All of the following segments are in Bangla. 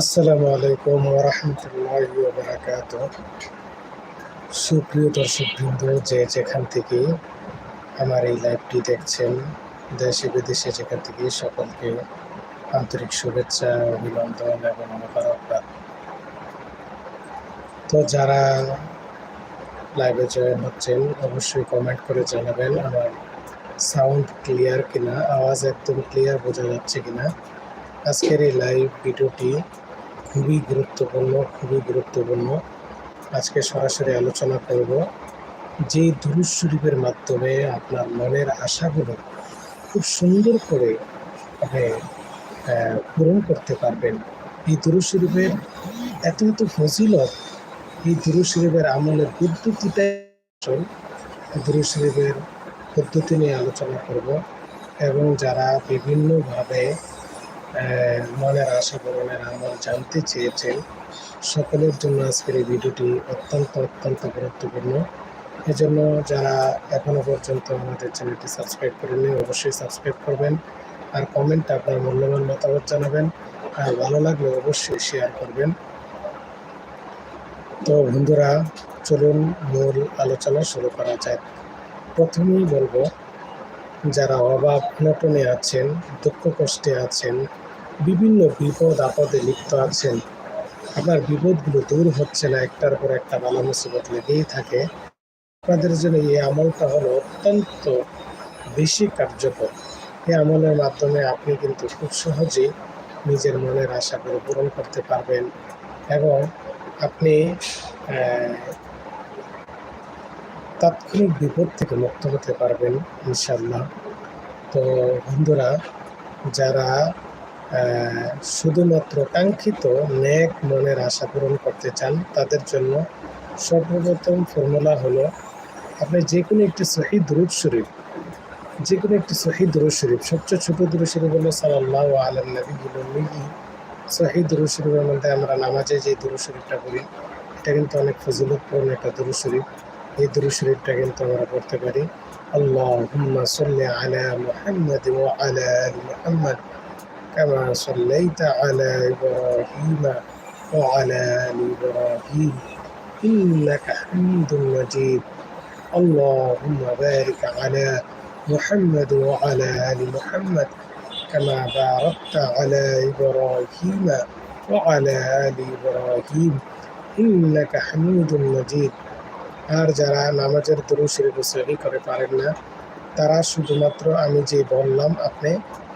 আসসালামু আলাইকুম ওরহমতুল্লাহ বারাকাত সুপ্রিয় দর্শক দর্শকবৃন্দ, যে যেখান থেকে আমার এই লাইভটি দেখছেন, দেশে বিদেশে যেখান থেকে সকলকে আন্তরিক শুভেচ্ছা, অভিনন্দন এবং মোবারকবাদ তো যারা লাইভে জয়েন হচ্ছেন, অবশ্যই কমেন্ট করে জানাবেন আমার সাউন্ড ক্লিয়ার কিনা, আওয়াজ একদম ক্লিয়ার বোঝা যাচ্ছে কিনা। আজকের এই লাইভ ভিডিওটি খুবই গুরুত্বপূর্ণ খুবই গুরুত্বপূর্ণ। আজকে সরাসরি আলোচনা করব যে দুরুজ শরীফের মাধ্যমে আপনার মনের আশাগুলো খুব সুন্দর করে পূরণ করতে পারবেন। এই দুরুজ শরীফের এত এত ফজিলত, এই দুরুজ শরীফের আমলের পদ্ধতিটাই দুরুজ শরীফের পদ্ধতি নিয়ে আলোচনা করব এবং যারা বিভিন্নভাবে মনের আশা পূরণের আমল জানতে চেয়েছেন। সকলের জন্য আজকের এই ভিডিওটি অত্যন্ত অত্যন্ত গুরুত্বপূর্ণ। এজন্য যারা এখনও পর্যন্ত আমাদের চ্যানেলটি সাবস্ক্রাইব করেননি, অবশ্যই সাবস্ক্রাইব করবেন আর কমেন্ট আপনার মূল্যবান মতামত জানাবেন। আর ভালো লাগলে অবশ্যই শেয়ার করবেন। তো বন্ধুরা, চলুন মূল আলোচনা শুরু করা যাক। প্রথমেই বলব, যারা অভাব অনটনে আছেন, দুঃখ কষ্টে আছেন বিভিন্ন বিপদ আপদে লিপ্ত আছেন। আপনার বিপদগুলো দূর হচ্ছে না, একটার পর একটা বালা মুসিবত লেগেই থাকে। আপনাদের জন্য এই আমলটা হলো অত্যন্ত বেশি কার্যকর। এই আমলের মাধ্যমে আপনি কিন্তু খুব সহজেই নিজের মনের আশাগুলো পূরণ করতে পারবেন এবং আপনি তাৎক্ষণিক বিপদ থেকে মুক্ত হতে পারবেন ইনশাল্লাহ তো বন্ধুরা, যারা শুধুমাত্র কাঙ্ক্ষিত ন্যাক মনের আশা পূরণ করতে চান, তাদের জন্য সর্বপ্রথম ফর্মুলা হলো, আপনি যে কোনো একটি শহীদ দুরুদ শরীফ, যে কোনো একটি শহীদ দুরুদ শরীফ, সবচেয়ে ছোট দুরুদ শরীফ হলো সাল্লাহ আলম মিহি শহীদ দুরুদ শরীফের মধ্যে আমরা নামাজে যে দূর শরীফটা পড়ি, এটা কিন্তু অনেক ফজিলতপূর্ণ একটা দূর শরীফ। এই দূর শরীফটা কিন্তু আমরা পড়তে পারি আল্লাহ সাল্লি আলা মুহাম্মদ আলা كما صليت على إبراهيم وعلى آل إبراهيم إنك حميد مجيد اللهم بارك على محمد وعلى آل محمد كما باركت على إبراهيم وعلى آل إبراهيم إنك حميد مجيد আর যারা নামাজের দুরু শরীফ সহি করে পারেন না তারা শুধুমাত্র আমি যে বললাম আপনি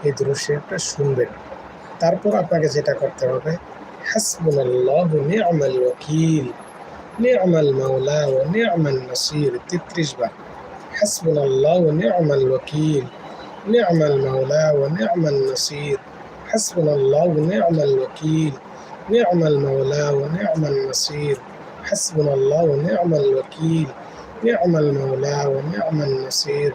এই দুরু শরীফটা শুনবেন তারপর আপনাকে যেটা করতে হবে হাসবুনাল্লাহু নি'মাল ওয়াকিল নি'মাল মাওলা ওয়া নি'মান নাসির 33 বার হাসবুনাল্লাহু নি'মাল ওয়াকিল নি'মাল মাওলা ওয়া নি'মান নাসির হাসবুনাল্লাহু নি'মাল ওয়াকিল নি'মাল মাওলা ওয়া নি'মান নাসির حسبنا الله ونعم الوكيل نعم المولى ونعم النصير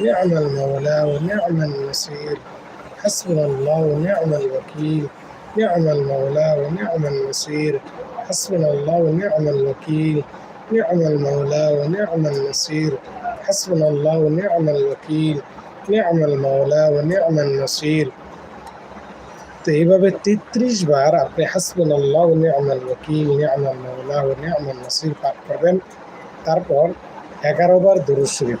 نعم المولى ونعم النصير حسبنا الله ونعم الوكيل نعم المولى ونعم النصير حسبنا الله ونعم الوكيل نعم المولى ونعم النصير حسبنا الله ونعم الوكيل نعم المولى ونعم النصير তো এইভাবে তেত্রিশ বার আপনি হাসবেন আল্লাহ নিয়ামাল ওকিল নিয়ামাল মাওলা ও নিয়ামাল নাসির পাঠ করবেন তারপর এগারো বার দুরুদ শরীফ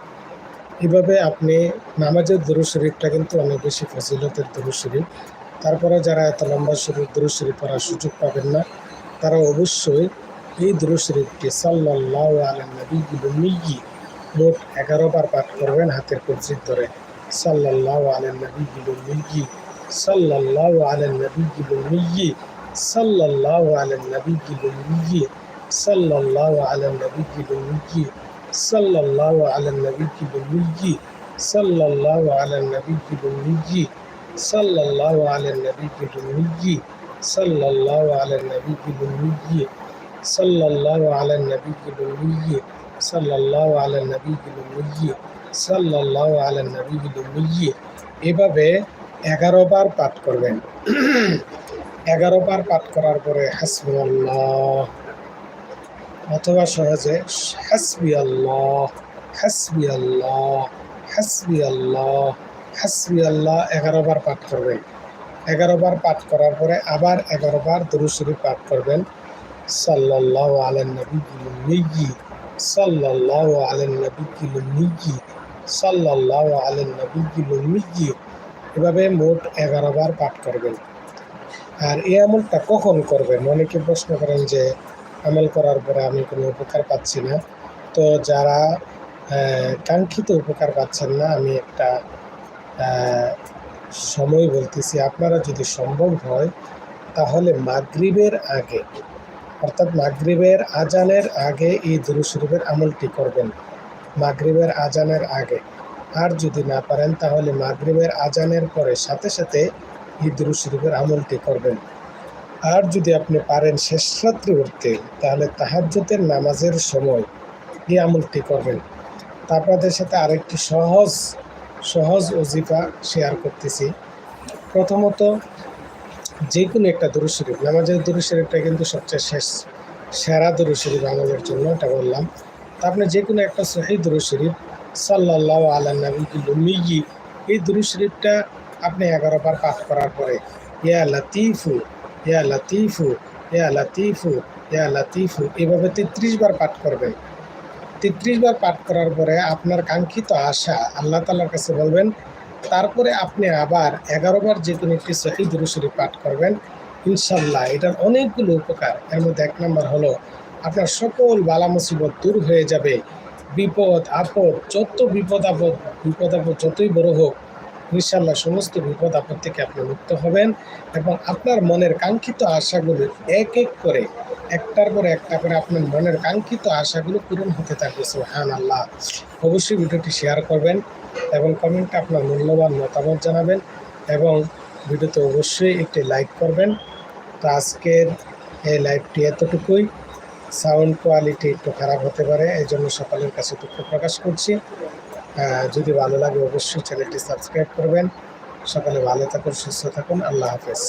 এভাবে আপনি নামাজের দরু শরীফটা কিন্তু অনেক বেশি ফজিলতের দরু শরীফ। তারপরে যারা এত লম্বা শরীফ, দরু শরীফ পড়ার সুযোগ পাবেন না, তারা অবশ্যই এই দরু শরীফটি সাল্লাহ আলনবী মোট এগারো বার পাঠ করবেন হাতের কবজির ধরে। সাল্লাহ আলনবী গিলুমিগি সাল্লাহ আলনবী গিলুমিগি সাল্লাহ আলনবী গিলুমিগি সাল্লাহ আলনবী গিলুমিগি صلى الله على النبي بالنجي صلى الله على النبي بالنجي صلى الله على النبي بالنجي صلى الله على النبي بالنجي صلى الله على النبي بالنجي صلى الله على النبي بالنجي صلى الله على النبي بالنجي এভাবে এগারো বার পাঠ করবেন এগারো বার পাঠ করার পরে হাসবুল্লাহ অথবা সহজে হাসবি আল্লাহ হাসবি আল্লাহ হাসবি আল্লাহ হাসবি আল্লাহ এগারো বার পাঠ করবেন। এগারো বার পাঠ করার পরে আবার এগারো বার দরুশরী পাঠ করবেন। সাল্লাল্লাহু আলা নবী নিগি সাল্লাল্লাহু আলা নবী নিগি সাল্লাল্লাহু আলা নবী নিগি এভাবে মোট এগারো বার পাঠ করবেন। আর এই আমলটা কখন করবেন? অনেকে প্রশ্ন করেন যে আমল করার পরে আমি কোনো উপকার পাচ্ছি না। তো যারা কাঙ্ক্ষিত উপকার পাচ্ছেন না, আমি একটা সময় বলতেছি, আপনারা যদি সম্ভব হয়, তাহলে মাগরিবের আগে, অর্থাৎ মাগরিবের আজানের আগে এই দুরু শরীফের আমলটি করবেন। মাগরিবের আজানের আগে। আর যদি না পারেন, তাহলে মাগরিবের আজানের পরে সাথে সাথে এই দুরু শরীফের আমলটি করবেন। আর যদি আপনি পারেন শেষ রাত্রে উঠতে, তাহলে তাহাজ্জুদের নামাজের সময় এই আমলটি করবেন। তা আপনাদের সাথে আরেকটি সহজ সহজ অজিফা শেয়ার করতেছি। প্রথমত যে কোনো একটা দুরু শরীফ, নামাজের দুরু শরীফটা কিন্তু সবচেয়ে শেষ, সেরা দুরু শরীফ আমাদের জন্য এটা বললাম। তা আপনি যে কোনো একটা সহি দুরু শরীফ সাল্লাহ আল্লাহ এই দুরু শরীফটা আপনি এগারো বার পাঠ করার পরে, ইয়া লতিফু ইয়া লাতিফু ইয়া লাতিফু ইয়া লাতিফু। এভাবে তেত্রিশ বার পাঠ করবেন তেত্রিশ বার পাঠ করার পরে আপনার কাঙ্ক্ষিত আশা আল্লাহ তালার কাছে বলবেন, তারপরে আপনি আবার এগারো বার যে কোনো একটি সহি দুরুশরী পাঠ করবেন। ইনশাল্লাহ এটার অনেকগুলো উপকার। এর মধ্যে এক নম্বর হলো, আপনার সকল বালা মুসিবত দূর হয়ে যাবে। বিপদ, আপদ, যত বিপদ আপদ বিপদ আপদ যতই বড় হোক ইনশাল্লাহ সমস্ত বিপদ আপদ থেকে আপনি মুক্ত হবেন এবং আপনার মনের কাঙ্ক্ষিত আশাগুলো এক এক করে, একটার পর একটা করে আপনার মনের কাঙ্ক্ষিত আশাগুলো পূরণ হতে থাকবে সুহান আল্লাহ অবশ্যই ভিডিওটি শেয়ার করবেন এবং কমেন্টে আপনার মূল্যবান মতামত জানাবেন এবং ভিডিওতে অবশ্যই একটি লাইক করবেন। তো আজকের এই লাইভটি এতটুকুই। সাউন্ড কোয়ালিটি একটু খারাপ হতে পারে এই জন্য সকলের কাছে দুঃখ প্রকাশ করছি। যদি ভালো লাগে অবশ্যই চ্যানেলটি সাবস্ক্রাইব করবেন। সকালে ভালো থাকুন সুস্থ থাকুন। আল্লাহ হাফেজ।